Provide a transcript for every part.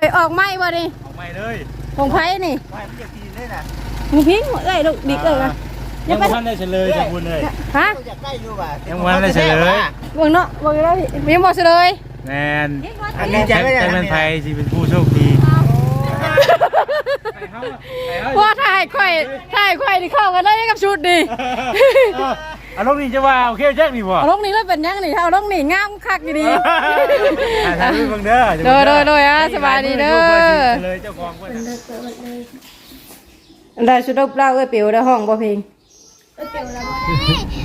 ไปออกไม้บ่ดิออกใหม่เลยของไผนี่ว่ามันจะกินได้น่ะมึงพิงเอ้ยลูกดิกเอ้ยนะยังไม่ทันได้เฉลยจากคุณเลยฮะอยากได้อยู่ว่ะยังวันได้เฉลยเบิ่งเนาะเบิ่งแล้วพี่ยังบ่เฉลยแมนอันนี้ใจแต่ไม่ได้แต่อันเป็นนี้ไทยสิเป็นผู้โชคดีว่าถ่ายข่อยถ่ายข่อยที่เข้ากันได้กับชุด ดิอารมณ์นี้จะว่าโอเคแจ็คนี่บ่เอาลงนี่แล้วเป็นยังนี่เอาลงนี่งามคักดีถ่ายรูปเบิ่งเด้อโดยโดยโดยอะสบายดีเด้อเฉลยเจ้าของเพิ่นน่ะได้ชุดดบเล่าเอ้ยเปียวได้ห้องบ่เพลง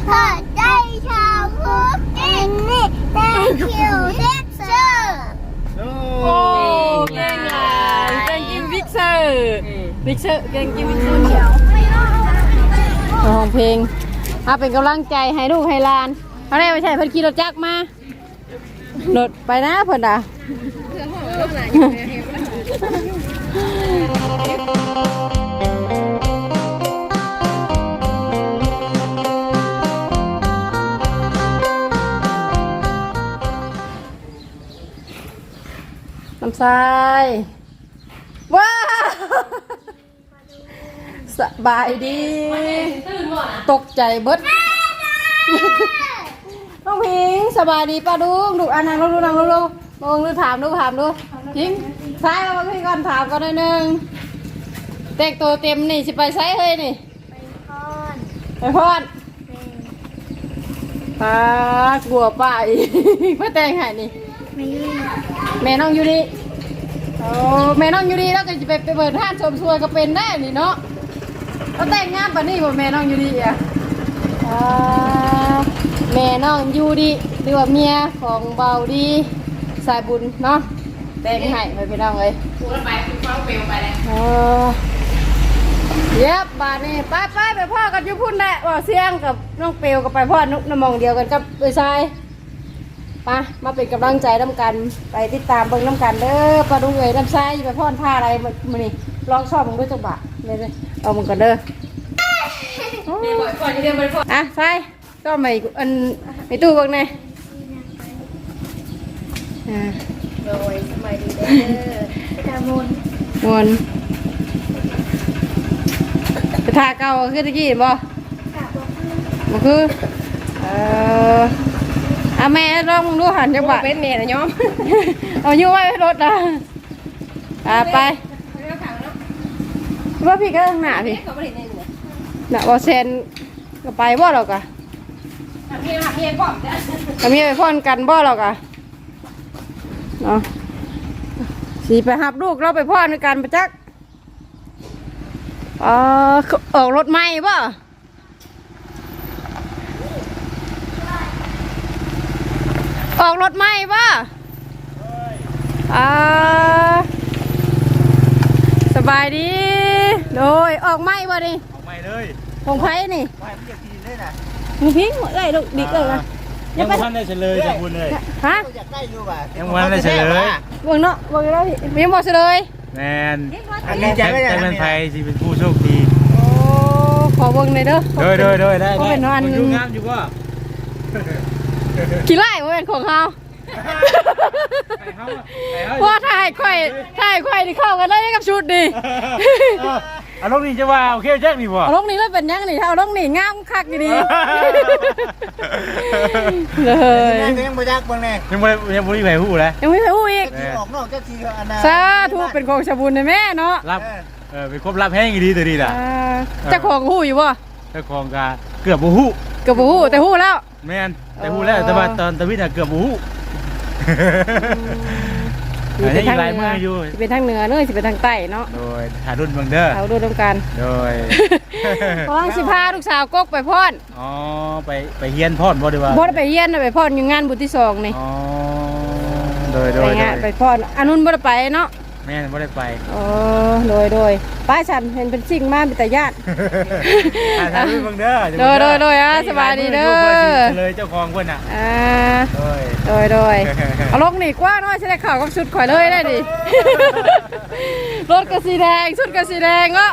พอใจชาวพุทธเองนี่แต่คิวเซ็กเซอร์โอ้เก่งหลายเก่งกินวิกเซอร์วิกเซอร์เก่งกินวิกเซอร์เดียวห้องเพลง เอาเป็นกำลังใจให้ลูกให้หลานเอาได้ไม่ใช่เพิ่นขี่รถจักรมารถไปนะเพิ่นอะน้ำทรายว้าว สบายดี ตกใจเบิดน้องพิงสบายดีป้าดูดูอันนั้นดูดูนั่งดูดูมองดูถามดูถามดูพิงซ้ายมาพี่ก่อนถามก่อนหน่อยหนึงแต่งตัวเต็มนี่สิไปไซเฮ้ยนี่ ไปพอดตากลัวป้าอีกเพื่อแต่งให้นี่แม่น้องอยู่ดีโอ้แม่น้องอยู่ดีแล้วก็จะไปไปเปิดห้านชมชวยก็เป็นได้นี่เนาะ แล้วแต่งงานปะนี่บ่แม่น้องอยู่ดีอะอ่าแม่น้องอยู่ดีหรือว่าเมียของเบาดีสายบุญเนาะแต่งให้ไปพี่น้องเลยพูดไปฟังเปลวไปแล้วเออเย็บบาดนี่ไปไปไปพ่อกันอยู่พุ่นแหละว่าเสียงกับน้องเปลวก็ไปพ่อนุกน้ำมองเดียวกันกับไปชายไปมาเป็นกำลังใจน้ำกันไปติดตามเบิ่งน้ำกันเด้อปลาดุงเอ๋ยน้ำไส้ไปพ่อนผ้าอะไรมานี่ลองชอบมึงด้วยจังบะเลยเลย เอามึงกันเด้ออะไส้ก็ไม่อันไม่ตู้เบิ่งไงอ่าโดยสมัยดีเด้อตามุนมวนไปทาเก่าคือตะกี้บ่บ่คือเอออะแม่ลองดูหันจังบะเป็นเมียนะย้อมเอาอยู่ไว้ให้รถนะอ่าไป ว่าพี่ก็ข้างหน้าพี่เขาไม่ได้เนี่ยน่ะว่าเซนก็ไปบ่หรอกอะเมียหักเมียก่อนจ้ะก็มีไปพ่อนกันบ่หรอกอะเนาะสีไปหับลูกเราไปพ่อนกันไปจักเออออกรถใหม่บ่ออกรถใหม่บ่อ่าส บายดี โดยออกใหม่บ่ดิออกใหม่เลยของไผนี่ว่ามันจะกินได้น่ะมึงพิงเอ้ยลูกดิกเอ้ยนะยังไม่ทันได้เฉลยจากคุณเลยฮะอยากได้อยู่ว่ะยังวันได้เฉลยเบิ่งเนาะเบิ่งแล้วพี่ยังบอกเฉลยแมนอันนี้ใจแต่ไม่ได้แต่อันเป็นนี้ไทยสิเป็นผู้โชคดีโอ้ขอเบิ่งหน่อยเด้อโดยโดยโดยได้เขาได้เป็นวันคุณยุ่งงามอยู่ก็กี่ไร่บ่เป็นของเฮาให้เขาให้เขา ว่าถ่ายข่อยถ่ายข่อยที่เข้ากันได้กับชุดดิอารมณ์นี้จะว่าโอเคแจ็คนี่บ่เอาลงนี่แล้วเป็นยังนี่เอาลงนี่งามคักดีเลยแม่ยังไม่ยักบ้างแน่ยังไม่ยังไม่มีใครพูดเลยยังไม่ไปฮู้อีกที่ออกนอกก็ทีอันน่ะสาธุเป็นของชาวบุญนะแม่เนาะรับเออเป็นครบรับแห้งอีดีตัวดีล่ะอ่าเจ้าของฮู้อยู่บ่เจ้าของกาเกือบบูฮู้ก็บ่ฮู้แต่ฮู้แล้วแม่นแต่ฮู้แล้วแต่ว่าตอนตะวิทย์น่ะเกือบบูฮู้ อันนี้อีกหลายมืออยู่สิเป็นทางเหนือเด้อสิเป็นทางใต้เนาะโดยหารุ่นเบิ่งเด้อเอาดูตรงกันโดยเพราะว่าสิพาลูกสาวกกไปพ่อนอ๋อไปไปเฮียนพ่อนบ่ดีว่าบ่ได้ไปเฮียนน่ะไปพ่อนอยู่งานบุญที่สองนี่อ๋อโดยโดไปยโดงานยไปพ่อนอันนู้นบ่ได้ไปเนาะ แม่นบ่ได้ไปอ๋อโดยโดยป้าฉันเห็นเป็นสิ่งมาเป็นแต่ญาติ อ่าถ่ายรูปเบิ่งเด้อโดยโดยโดยอะสบายดีเด้อเลยเจ้าของเพิ่นน่ะอ่าโดยโดยโดยเอาลงนี่กว้างน้อยสิได้ข่าวกับชุดข่อยเลยได้ดิ รถก็สีแดงชุดก็สีแดงเนาะ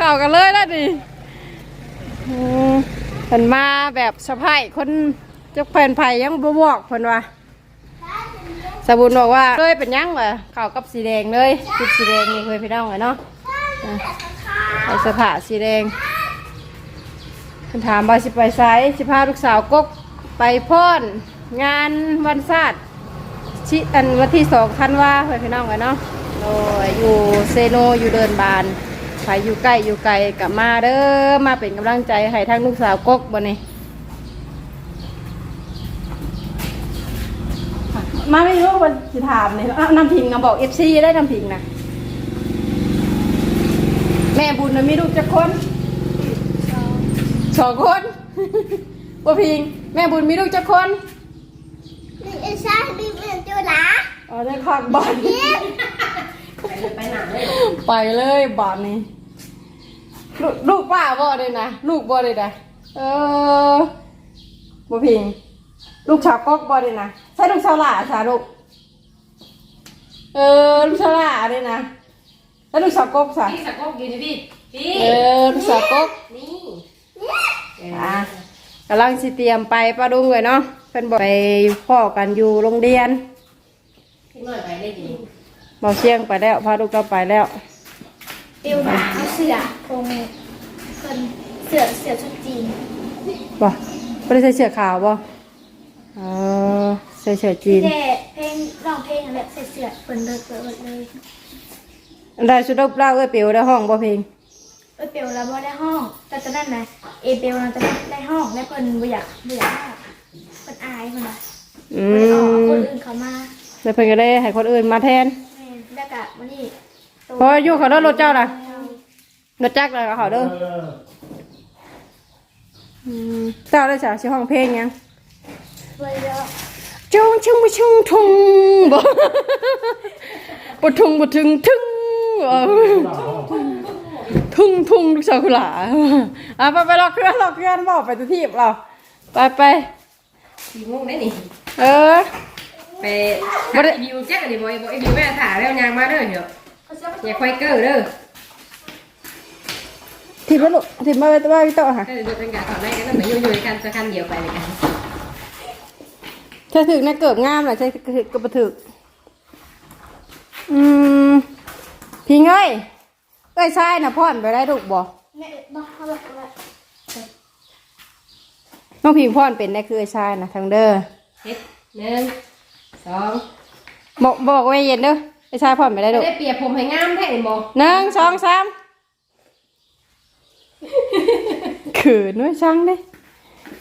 ข่าวกันเลยได้ดิอืมเพิ่นมาแบบสะพายคนเจ้าแผ่นไผ่ยังบ่บอกเพิ่นว่า สบุญบอกว่าเลยเป็นยังวะเข้ากับสีแดงเลยชุดสีแดงนี่เคยพี่น้องเลยเนาะใส่เสื้อผ้าสีแดงเพิ่นถามว่าสิไปไสสิพาลูกสาวกกไปพ่นงานวันศาสตร์ชิอันวันที่สองธันว่าเพื่อนพี่น้องเลยเนาะโอ้ยอยู่เซโนอยู่เดินบานใครอยู่ใกล้อยู่ไกลกลับมาเด้อมาเป็นกำลังใจให้ทั้งลูกสาวกกบนนี้ มาไม่รู้วันสิถามเลยอ้าวน้ำพิงนะบอกเอฟซีได้น้ำพิงนะแม่บุญนะมีลูกจะคนสองคนบ่พิง แม่บุญมีลูกจะคนมีเอชามีเป็นจุฬาอ๋อได้ขอดบอลไปหนังเลยไปเลยบอลนี่ลูกลูกป้าบ่เลยนะลูกบ่เลยนะเออบ่พิง ลูกชาวก๊อกบ่เลยนะใช่ลูกชาวหล่าสาลูกเออลูกชาวหล่าเลยนะแล้วลูกชาวก๊อกสาพี่สักก็ยืนพี่พี่เออลูกสาวกกนี่อะกำลังสิเตรียมไปป้าดุงเลยเนาะเป็นบอกไปพ่อกันอยู่โรงเรียนพี่หน่อยไปได้ดีเบาเชียงไปแล้วพาลูกเราไปแล้วเตียวหนาเอาเสือคงคนเสือเสือชุดจีนบ่ไม่ได้ใส่เสื้อขาวบ่เออใส่เสื้อจีนแต่เพลงร้องเพลงอะไรเสือเสือเปิดเลยเปิดเลยอันใดชุดรูปร่างเอ้ยเปียวได้ห้องบ่เพลงเออเปียวแล้วบ่ได้ห้อง แต่ตอนนั้นนะเอเปียวเราจะได้ห้องและเพิ่นบ่อยากบ่อยากได้เพิ่นอายเพิ่นน่ะอืบ่ได้ออกมคนอื่นเขามาแล้วเพิ่นก็ได้ให้คนอื่นมาแทนแม่แล้วก็วันนี้เพราะอยู่เขารถรถเจ้าน่ะรถจักรเลยกับเขาเด้ออืมเจ้าได้จากชื่อห้องเพลงยังเว้ยแล้ว จงชงมาชงทงบ่บ่ทงบ่ถึงถึงเออทุ่งทุ่งลูกสาวกุหลาอะไปไปล็อกเครื่องล็อกเครื่องบอกไปตัวทีบเราไปไปสี่โมงได้นี่เออไปบ่ได้วิวแจ๊กอันนี้บ่บ่วิวแม่ถ่ายแล้วยางมาเด้อเดี๋ยวอย่าควายเกอร์เด้อทีบมาลูกทีบมาไปตัวไปต่อค่ะก็เดี๋ยวเป็นการถอดได้กันต้องอยู่ๆกันจะคันเดียวไปเลยกัน ใช่ถึกนะเกิบงามแหละใช่ถึกก็บ่ถึก อืมพิงเอ้ยเอ้ยชายน่ะพ่อนไปได้ลูกบ่แม่บ่เขาบอกว่าน้องพิงพ่อนเป็นได้คือไอ้ชายน่ะทางเด้อเฮ็ดหนึ่งสองบอกบอกไว้เย็นเด้อไอ้ชายพ่อนไปได้ลูกได้เปรียบผมให้งามแท้นี่บ่หนึ่งสองสามเขินด้วยช่างดิ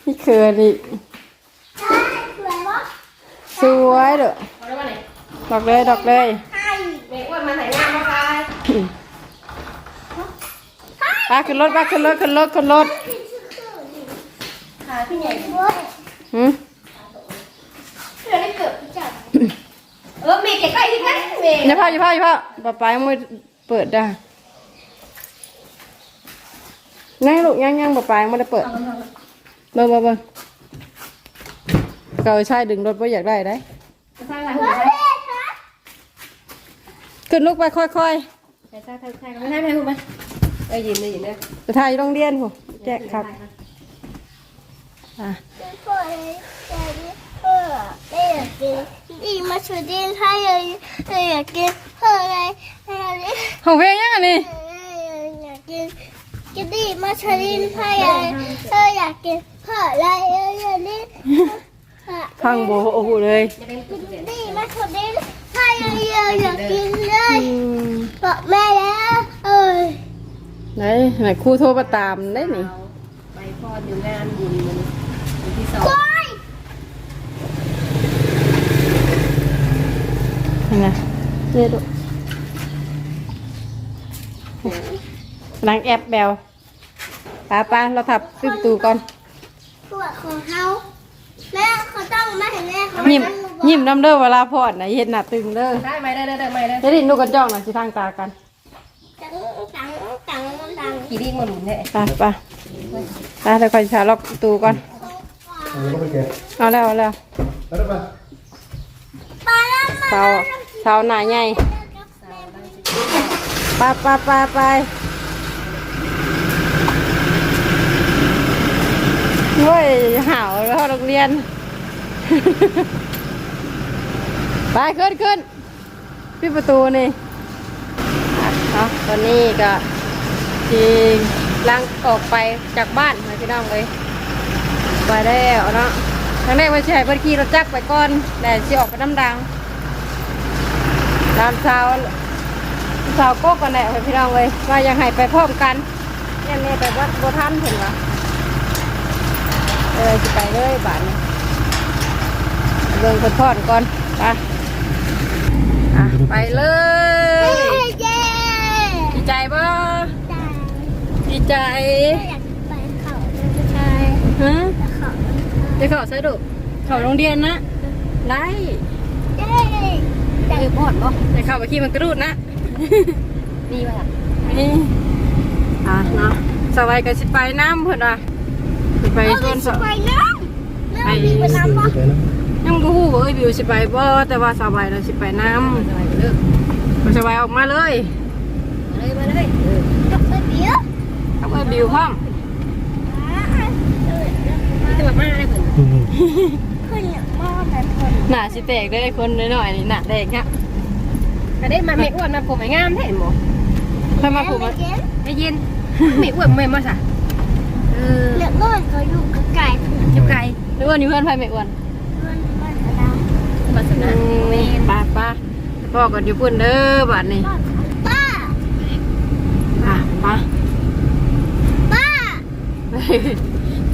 นี่เขินอีกสวยบ่ สวยเด้อเอาได้ว่าไหนดอกเลยดอกเลยให้แม่อ้วนมาไหนงามบ่คะป้าขึ้นรถป้าขึ้นรถขึ้นรถขึ้นรถขาพี่ใหญ่เว้ยหืมเสือได้เกิดพี่จัดเออแม่เก็บไว้ที่กันแม่อย่าพาอย่าพาอย่าพาป้าป้ายังไม่เปิดได้นั่งลูกยังยังป้าป้ายังไม่ได้เปิดเบิ่งเบิ่งเบิ่ง เก่าใช่ดึงรถเพราอยากได้ได้สร้างอะไรเฮ้ยครับขึ้นลูกไปค่อยใช่ใช่ใช่ใช่ไม่ให้ไม่ให้พูดไหมเอ้ยยืนเลยยืนเลยจะถ่ายอยู่โรงเรียนผมแจ๊คครับอะเฮ้ยแต่นี่เออได้อยากกินดีมาสุดดินให้เลยได้อยากกินเฮ้ยออะไรของเพลงยังอันนี้อยากกินกินดีมาสุดดินให้เลยเอออยากกินเฮ้ยออะไรเอออยากกิน พังโบโอ้โหเลยนตุ๊กเสียดีมาสุดดินให้เลยอยากกินเลยบอกแม่แล้วเออไหนไหนครูโทรมาตามได้นี่ไปพ่ออยู่งานบุญมันที่สองยนี่นะเรียดูนางแอบแบวป้าป้าเราทับปิดประตูก่อนปวของเขาแม่เขา ต้องมาเห็นแม่เขายิ้มยิ้มน้ำเด้อเวลาพอดนะเห็นหน้าตึงเด้อได้ไหมได้ได้ได้ไหมได้เดี๋ยวดิดูกันจ้องหน่อยสิทางตากันจังจังจังจังขี่ดิ้งมาหลุนเนี่ยไปไปไปเดี๋ยวคอยชาล็อกประตูก่อนเอาแล้วเอาแล้วปลาแล้วมาเสาเสาหนาใหญ่ไปไปไปไปเฮ้ยห่าวแล้วเข้าโรงเรียน ไปขึ้นขึ้นพี่ประตูนี่อะเนาตอนนี้ก็ทีลังออกไปจากบ้านมาพี่น้องเลยไปแล้วเนาะทางแรกว่าใช้เพื่อขี่รถจักรไปก่อนแต่สิออกไปน้ำดังตามเช้าเช้าโก็กันแหละพี่น้องเลยว่ายากให้ไปพร้อมกันยังไงไปวัดโบทันเห็นปะเออจะไปเลยบ้านนี้ เบิ่งคนพอดก่อนไปอะไปเลยเย้ดีใจบ่ดีใจอยากไปเขาเลยใช่ฮะเขาจะเขาสะดุเขาโรงเรียนนะไล่เย้ใจบอดบ่จะเข้าไปขี่มันกระดูดนะนี่ว่านี่อะเนาะสบายกับสิไปน้ำเพื่อนอะไปชวนสไปน้ำไปน้ำบ่ ยังบ่ฮู้ว่าเอ้ยบิวสิไปบ่แต่ว่าสบายเราสิไปน้สบายเลิกำบ่สบายออกมาเลยเลยมาเลยกับไปเบี้ยเอาเอ้ยบิวพร้อมจะมามาได้เพิ่นขึ้นอย่างมอแบบคนหน้าสิแตกเด้อคนน้อยๆนี่หน้าแตกฮะก็ได้มาแม่อ้วนมาผมให้งามแท้บ่เพิ่นมาผูกมาไม่เย็นแม่อ้วนแม่มาซะเออเลือกก้อนก็อยู่กับไก่เพื่อนอยู่ไกลหรือว่านี่เพื่อนไผไม่อ้วนเพื่อนบ้านเรา มาสนะอืมไป้าป้าพ่อก็อยู่พุ่นเด้อบัดนี้ป้าอะมาป้า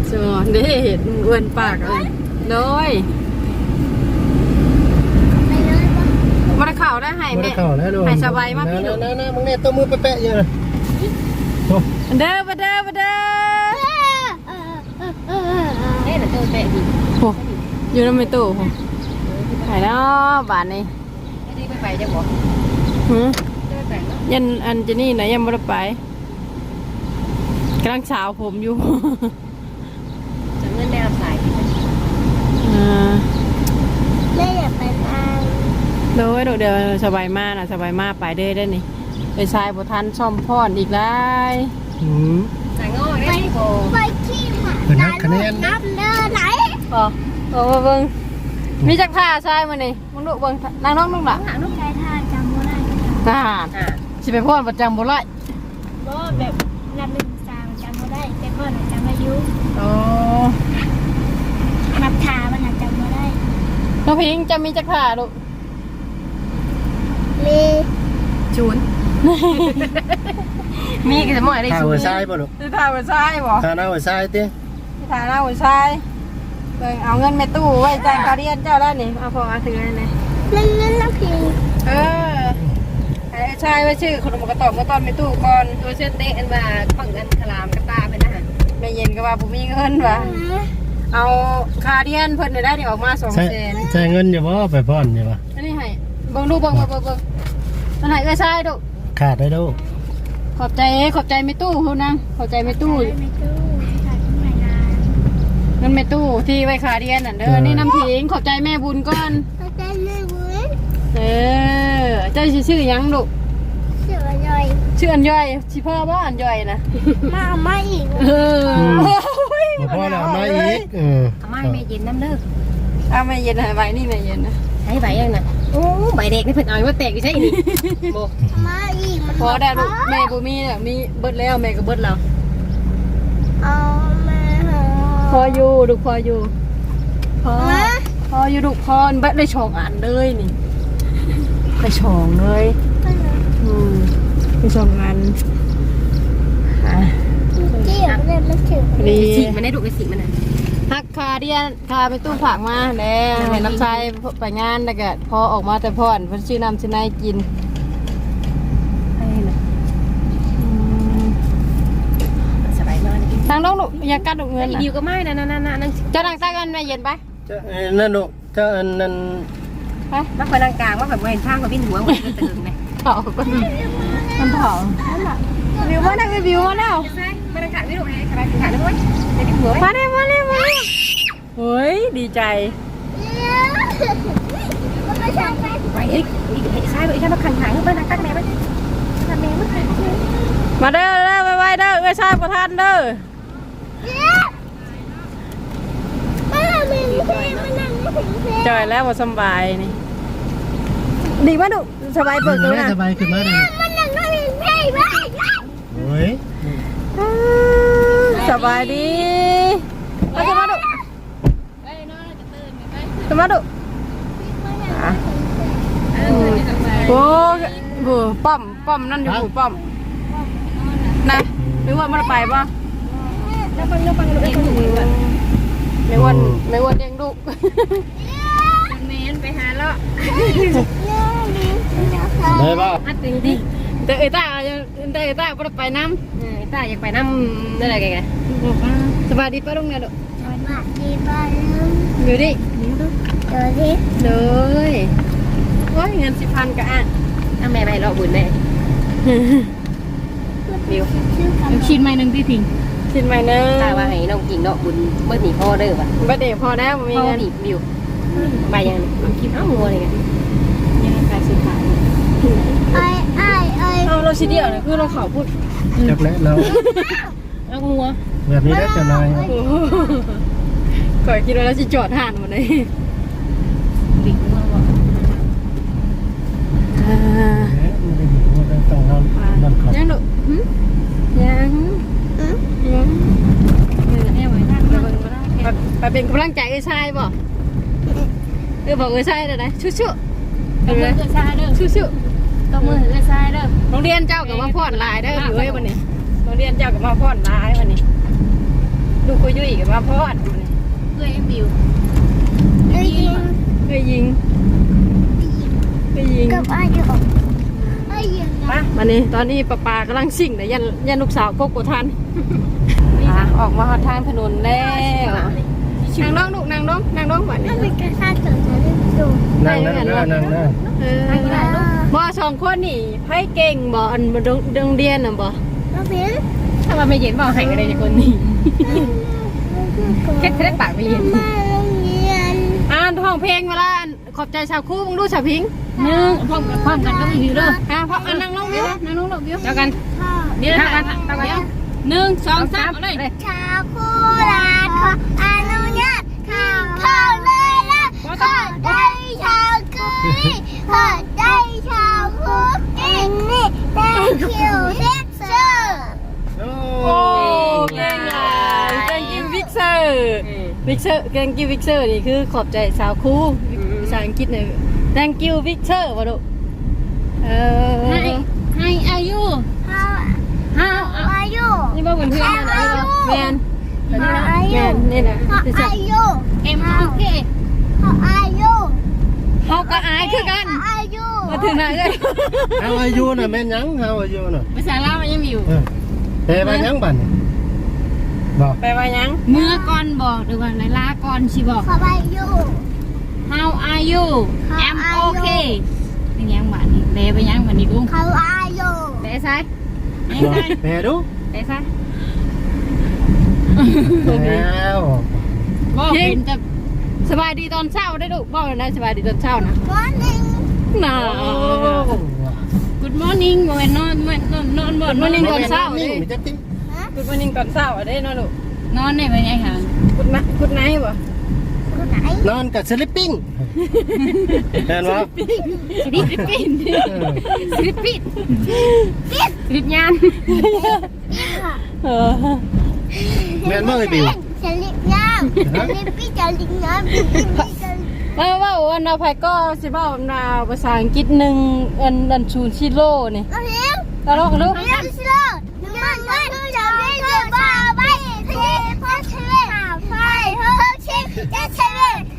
สอนเด้เห็นอ้วนปากเลยโดยไปเลยป้าบ่ได้เข้าได้ให้ไม่แม่ได้เข้าแล้วดูให้สบายมากพี่นะลูกนะนะมึงเนี่ยตัวมือแปะๆอยู่นะโอ้เด้อบ่เด้อบ่เด้อเออเออเออเออเอ๊ะน่ะตัวแปะดิโหอยู่ในไม่ตู้ โหไปแล้วบาทนี้ไม่ได้ไปไปจะบ่หือได้ไปเนาะยันอันเจนี่นะยังไม่ได้ไปกำลังเช้าผมอยู่จะเงินได้รับสายอ่าแม่อยากไปบ้านโดยโดยเดี๋ยวสบายมากนะสบายมากไปเด้อได้นี่ไปชายบุทันซ่อมพอนอีกได้หืมสายงอได้บ่ไปขี้หมาเป็นนักคะแนนน้ำเดินไหนอ๋อโอ้เบิ่ง มีจักท่าชายมานี่มึงดูเบิ่งนางน้องนุ่งหล่ะหาลูกชายท่าจำไม่ได้ทหารอ่าสิไปพอนประจำบุไรก็แบบนับหนึ่งสามจำไม่ได้แต่ก่อนจำอายุโอ้นับทามันจำไม่ได้น้องพิงจะมีจักท่าลูกมีจูนมีก็จะมอยได้ข้าวจูหันวทรายป่ะลูกสิท่าหัวชายบ่ข้าวหน้าหัวทรายติสิท่าหน้าหัวชาย เบิ่งเอาเงินแม่ตู้ไว้จ่ายการเรียนเจ้าได้นี่เอาพอเอาถือเลยนี่นั่นนั่นน้ำพิงเออไอ้ชายไว้ชื่อขนมกระตอบกระตอนแม่ตู้ก่อนตัวเชือกเตะอันว่าฝั่งกันคลามกับตาเป็นอาหารแม่เย็นก็ว่าผมมีเงินว่ะเอาคาเดียนเพิ่นได้ได้นี่ออกมาสองใช่แสนใช่เงินอย่าว่าไปพ่อนอย่าว่าอันนี้ให้เบิ่งดูเบิ่งเบิ่งเบิ่งเบิ่งมันให้เอ้ยชายดูขาดได้ดูขอบใจขอบใจแม่ตู้คุณนะขอบใจแม่ตู้ ไม่ตู้ถ่ายที่ไหนนะ เงินแม่ตู้ที่ไว้คาเดียนน่ะเด้อนี่น้ำผิงขอบใจแม่บุญก่อน เขาจะเลือกเว้ยเออเจ้าสิชื่อหยังลูกเสือย่อยชื่ออันย่อยสิพ่อบ่อันย่อยนะมาไม่อีกเออโอ้ยบ่พ่อแล้วเอามาอีกเอออาม่าไม่เย็นน้ำเลิกเอาแม่เย็นให้ไว้นี่แม่เย็นนะใช้ใบยังน่ะโอ้ใบเด็กนี่เพิ่นเอาไว้แตกอยู่ใช่นี่โบมาอีกมันพอได้ลูกแม่บ่มีเนี่ยมีเบิดแล้วแม่ก็เบิดแล้ว เอามา พออยู่ลูกพออยู่พอมาพออยู่ลูกพอเบิดได้ชองอันเลยนี่ได้ชองเลยอืมได้ชองอันอะที่อยากเล่นไม่ถึงพอดีสีมันได้ดูไอ้สีมันน่ะฮักคาเดียนคาไปตู้ผักมาแล้วเห็นน้ำชายไปงานแล้วก็พอออกมาแต่พ่อนเพิ่นชื่อน้ำชื่อนายกิน ให้น่ะ อืม สบายมาก ทางน้ องลูกอย่ากัดลูกเงิแล้วนอีนะวิวก็ไม่นะนั่นนั่นนั่นเจะนั่งใต้กันแม่เย็นไปเจ้าเอ้ยนั่นลูกเจ้าอันนั้นไปมาคอยกลางว่าแบบเห็นข้างกับพี่หัวมันจะตึงเลยเผาก็มันเผาวิวมาแล้ววิวมาแล้วใช่มาดังขาไม่ดูไงขาขาด้วยเดี๋ยวพี่หัวมาเลยมาเลยมาเลยเฮ้ยดีใจมันไม่ใช่ไปไปอีกอีกใช่ไปอีกแค่มาขันหางขึ้นมาดังตั้งแม่ไปทำแม่มาขันมาเด้อเด้อไวๆเด้อเอ้ยชาประทานเด้อ ไม่ทำไม่ถึงไม่นั่งไม่ถึงเพลง จอยแล้วบ่สำบายนี่ ดีมากดุสบายเปิดตัวแม่นะสบายขึ้นมาเลยมันยังไม่มีใครไหมโอ้ยสบายดีมาสมาดุสมาดุโอ้โหป้อมป้อมนั่นอยู่หูป้อมนะไม่ว่ามันไปป่ะ ไม่วันไม่วันเลี้ยงลูกเมนไปหาเลาะได้ป่ะอัดจริงดิแต่เอต้าแต่เอต้าก็ไปน้เออตาอยากไปน้ำนั่นแหละแกไงำสบายดีป้าลุงเนี่ยดุมาดีบ้านอยู่ดิเดี๋ยวดิเลยโอ้ยเงินสิพันกะอะถ้าแม่ไปเราบุญแน่บิวชิ้นใหม่หนึ่งที่ทิ้ง ชิ้นใหม่หนึ่งตาว่าให้น้องกิ่งเนาะบุญเมื่อหนีพ่อเด้อว่ะบัดเดี๋ยวพอแล้วมีพ่อเงินหนีบิวไปยังเอาคลิปเอางัวเลยไงยังใครซื้อขายไอ้ไอ้ไอ้เอาเราชิ้นเดียวเนี่ยคือเราขอพูดจักแล้วเราเอางัวแบบนี้ได้จะนายก่อยคิดว่าเราจะจอดห่านหมดเลยบิ๊กงัวบอกอ่าไม่ได้อยู่ว่าต้องนอนนอนขอบยังดุหึยังยังเออเนี่ยไว้ท่านเราเบิ่งมา ไปเป็นกำลังใจไอ้ชายบ่เออบอกไอ้ชายเด้อนะชุชุเห็นไหมเออซ้ายเด้อชุชุต้องมือเออซ้ายเด้อโรงเรียนเจ้ากับมาพ่อนลายได้ออยู่เอ้ยวันนี้โรงเรียนเจ้ากับมาพ่อนลายวันนี้ลูกุยุ่ยกับมาพ่อนเพื่อให้บิวไอ้ยิงเคยยิงเคยยิงกับอ้ยิง อ้ยิงปะวันนี้ตอนนี้ป้าปากำลังสิ่งเดี๋ยวยันยันลูกสาวกบกทันอะออกมาหาทางถนนแล้วนางน้องลูกนางน้องนางน้องวันนี้มันเป็นกระชากถึงจะได้ดูนั่งนั่งนั่งนั่งนั่งเออบ่สองคนนี่ไพ่เก่งบ่อันโรงโรงเรียนน่ะบ่แล้วเป็นถ้าว่าไม่เย็นบอกให้อะไรคนนี้แค่แค่ปากไม่เย็นมาโรงเรียนอ่านห้องเพลงเวลาอ่าน ขอบใจชาวคู่มึงดูชาวพิงหนึ่งพร้อมกันพร้อมกันก็มีบิวเด้ออะเพราะอันนางน้องวิวนางน้องลูกวิวเจ้ากันพ่อเดี๋ยวกันตากันหนึ่งสองสามเลยชาวคูลาขออนุญาตข่าวเข้าเลยนะขอได้ชาวคุยขอได้ชาวคุกกิ้งนี่ได้คิวเท็กเซอร์โอ้โอ้เก่งอะ thank you Victor Victor thank you Victor นี่คือขอบใจสาวคู่ภา ษาอังกฤษเนี่ย thank you Victor ว่าดูเออให้ให้อายุ How ห้า how are you นี่บอกเพื่อนๆนะแมน How แม are you นนี่นะ How ที่จะ are you เอ็มโอเค How are you เขาก็อายคือกัน How are you มาถึงไหนเลยเอาอายุน่ะแม่นยังเอาอายุน่ะภาษาลาวมันยังอยู่ เออแต่ว่ายังบัดนี่บอกไปว่ายัง เมื่อก่อนบอกหรือว่าในลาก่อนสิบอก How are you How are you How I'm are you? okay เป็นยังบ้านนี้เดไปยังบ้านนี้กุ้ง How are you เดซ้ายบอกแม่ดูเดซ้ายแล้วบอกเป็นจะสบายดีตอนเช้าได้ดูบอกเลยนะสบายดีตอนเช้านะ Morning น่า Good morning บ่แม่นนอนบ่นอนนอนบ่ Good morning ก่อนเช้านี่ดิมีจักติ๊งคุณวันนี้ก่อนเช้าอะได้นะลูกนอนได้เป็นยังค่ะคุณนะคุณไนท์บ่ กูไหนนอนกับสลิปปิ้งเห็นบ่สลิปปิ้นสลิปปิ้นสลิปยานเออแม่นบ่ไอ้บิวจะลิบย่างจะลิบพี่จะลิบน้ำพี่พี่จะเออว่าวันนาไพก็สิบ่าวนาภาษาอังกฤษหนึ่งอันอันชูชิโร่นี่เอาเลี้ยงตลกลูกเอาเลี้ยงสิลูกน้ำมันมันจะไม่เดือดบ้าไปเทพ่อเทไฟเฮ้ยชิจะ เท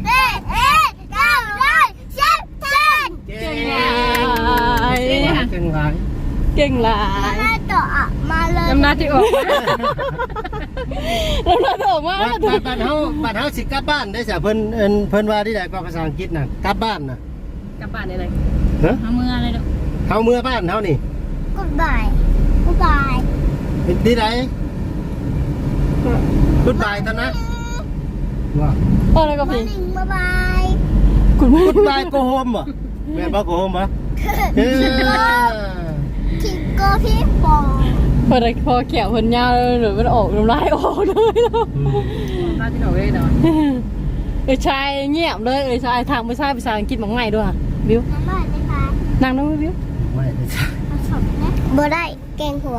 เอ๊ะเอ๊ะเก้าร้อยสิบเจ็ดเก่งหลายเก่งหลายเก่งหลายมาต่อมาเลยน้ำหน้าที่ออกน้ำหน้าที่ออกมาบัดบัดบัดเฮาบัดเฮาสิกลับบ้านได้จ้ะเพิ่นเพิ่นว่าที่ใดก็ภาษาอังกฤษน่ะกลับบ้านน่ะกลับบ้านได้เลยฮะหาเมืออะไรดอกเฮาเมื่อบ้านเฮานี่กูบายกูบายเป็นที่ใดกุดบายตอนนะ ว่าอะไรก็มาพี่ลิงบ๊ายบายคุณแม่กุดบายโกโฮมบ่แม่นบ่โกโฮมบ่เออคิงโกพี่ปอพอได้พอแขวคนยาวหรือมันออกน้ำลายออกเลยเนาะบ้านที่เราเลยเนาะเออชายเงียบเลยเออชายทางไม่ใช่ภาษาอังกฤษมันง่ายด้วยอะบิวน้ำมันไม่พายนั่งน้องวิวไม่ได้จ้ะบ่ได้เก่งหัว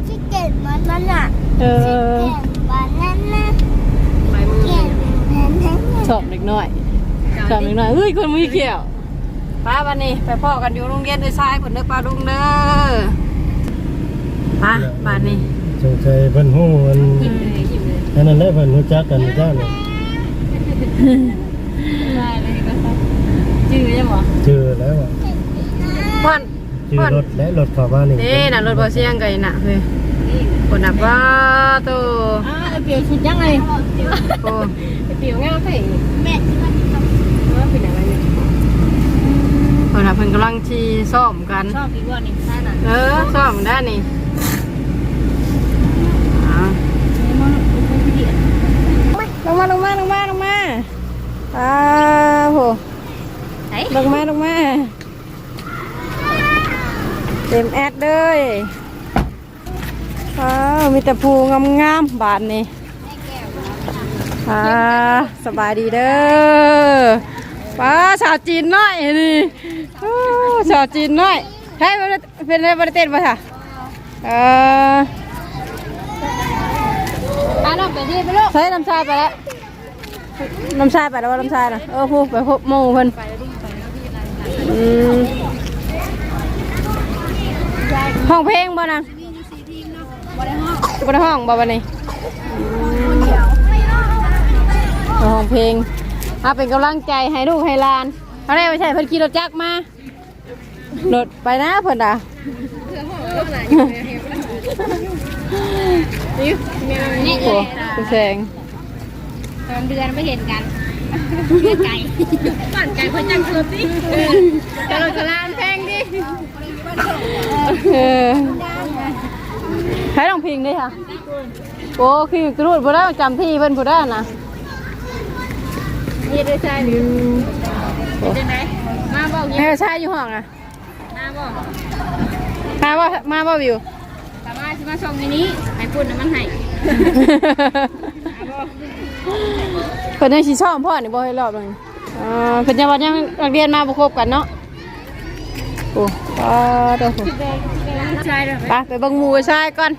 เล่นจุดตุ๊ดโอ้เด่นตุ๊ดอืมเด่นตุ๊ดบ่มันมาหุ้งชุกได้มาหุ้งได้หมากยังบ่เอาหุ่นมาหุ้งจะกินไปยังปวดตามีนะบิวจะบอกอยู่มากล้วยมากล้วยได้พิงมันนั่นน่ะมามันน่ะชิเก็ตมันนั่นน่ะเอชิอเก็ตมันนั่นน่ะใบมือเก็ตมันนั่นน่ะชอบเล็กน้อยชอบเล็กน้อยเฮ้ยคนมีเกี่ยวป้าวันนี้ไปพ่อกันอยู่โรงเรียนด้วยซ้ายผลเด้อป้าลุงเด้อป้าบ้านนี้สงสัยเพิ่นฮู้อันยิ้มเลยยิ้มเลยอันนั้นแหละเพิ่นรู้จักกันจ้าเนี่ยได้เลยก็ได้จื้อยังบ่เจอแล้วอะพ่อนเจอรถและรถเข้าบ้านนี่นี่น่ะรถบ่เสียงไกน่ะเฮ้ย คนน่ะป้าโตอ่าไอ้บิวชุดยังไงโอ้ไอ้บิวงามไปแม่ที่มันทำว่าเป็นอะไรเนี่ยคนน่ะเพิ่นกำลังชีซ้อมกันชอบอีกว่านี่ใช่น่ะเออซ้อมได้นี่อ่าลงมาลงมาลงมาลงมาอ้าวโหไหนลงมาลงมาเต็มแอดเลย อ้าวมีแต่ภูงามๆบานนี่อ่าสบายดีเด้อป้าชาวจีนน้อยนี่โอ้ชาวจีนน้อยให้ยบ่ได้เป็นอะไรบริเต้นป่ะค่ะเอออะน้องไปที่ไปลูกใช้น้ำชาไปแล้วน้ำชาไปแล้วว่าน้ำชาน่ะเออพูไปพบหมู่เพิ่นอืมห้องเพลงบ่นาง บ่ได้ห้องบ่วันนี้อืมห้องเพลงเอาเป็นกำลังใจให้ลูกให้หลานเอาได้ไม่ใช่เพิ่นขี่รถจักรมารถไปนะเพิ่นอะนี่โอ้คุณแสงตอนเดือนไม่เห็นกันเดือนไก่บ้านไก่เพิ่นยังคือสิกระโดดกระลานแพงดิเออ ให้ลองพิงดิค่ะ โอ้คือกระโดดบ่ได้จำที่เพิ่นบ่ได้นะนี่ได้ใช่หรือเป็นไงมาบอกให้ชายอยู่ห้องอะ มาบอกมาบ่มาบ่วิวสามารถมาส่งในนี้ให้พูดนะมันให้เพิ่นยังสิชอบพ่อนี่บ่ให้รอบหนึงอ่าเพิ่นจะว่ายังนักเรียนมาบ่ครบกันเนาะโอ้ป้าเด้อโหใช่เลยไปไปเบิ่งหมู่ชายก่อน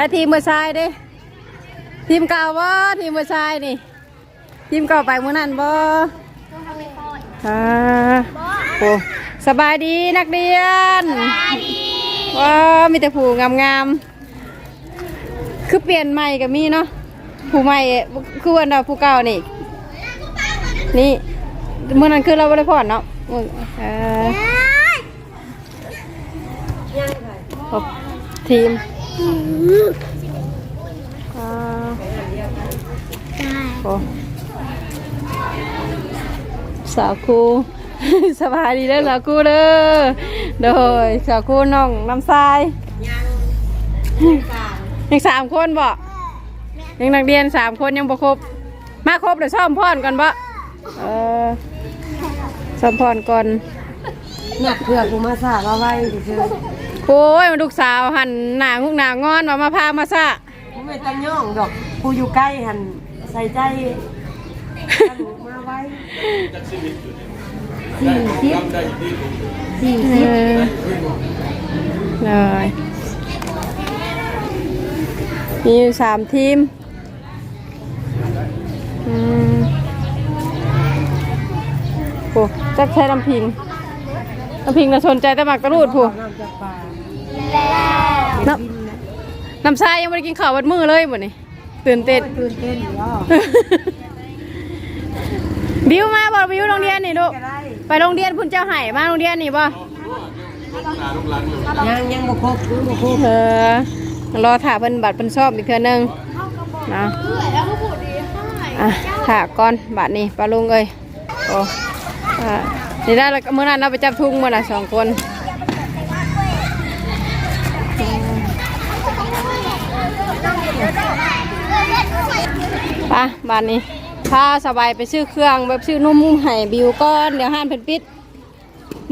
แล้วทีมมือชายเด้ทีมเก่าบ่ทีมมือชายนี่ ทีมเก่าไปมื้อนั้นบ่อ่าโอ้สบายดีนักเรียนว้าวมีแต่ผู้งามๆคือเปลี่ยนใหม่ก็มีเนาะผู้ใหม่คือวันเราผู้เก่านี่ นี่มื้อนั้นคือเราบ่ได้พอดเนาะมื้อเออครบทีม อ่าโอ้สาวครู สบายดีเด้อสาวครูเด้อโดยสาวครูน้องน้ำทรายยังสามคนบ่ยังนักเรียนสามคนยังบ่ครบ มาครบเดี๋ยวซ่อมพรก่อนบ่เออซ่อมพรก่อนหนักเพื่อกูมาสาว่าไว้คือ โอ้ยมันลูกสาวหันหน้างุกหน้างอนมามาพามาซะผมไม่ตั้งย่องดอกกูอยู่ใกล้หันใส่ใจมาไว้สี่สิบสี่เอสิบอเลยมีอยู่สามทีมอืมโอ้จักใช้น้ำพิงน้ำพิงน่ะสนใจแต่หมักตะรูดผู้น้ำ น้ำชายยังไม่ได้กินข้าววัดมือเลยหมดนี่ตื่นเต้นตื่นเต้นอยู่อะบิวมาบอกบิวโรงเรียนนี่ลูกไปโรงเรียนพุ่นเจ้าไห่มาโรงเรียนนี่บ่ยังยังบ่ครบยังบ่ครบเออรอถ่าเพิ่นบัตรเพิ่นชอบอีกเทื่อนึงนะอะถ่าก่อนบัตรนี่ปลาลุงเอ้ยโอ้อ่านี่ได้แล้วก็มื้อนั้นเราไปจับทุ่งมื้อน่ะสองคนะบ้านนี้พาสบายไปซื้อเครื่องแบบซื้อนุ่มไห้บิวก้อนเดี๋ยวห้านเพิ่นปิด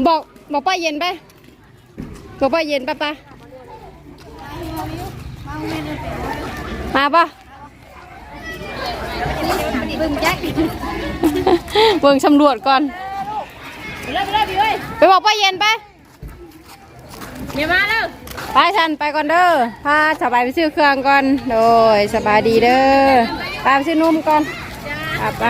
บอกบอกป้าเย็นไปบอกป้าเย็นป้าป้ามาปะบึงแจ็คเบิ่งสำรวจก่อนไปบอกป้าเย็นไปเดี๋ยวมาแล้ว ไปทันไปก่อนเด้อพาสบายไปซื้อเครื่องก่อน โดยสบายดีเด้อไปซื้อนุ่มก่อนไป